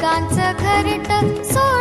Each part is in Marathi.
पिकांचं घरट सोड.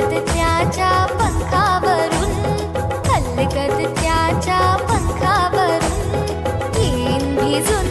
हलकत त्याच्या पंखावरून हलकत त्याच्या पंखावरून तीन भिजून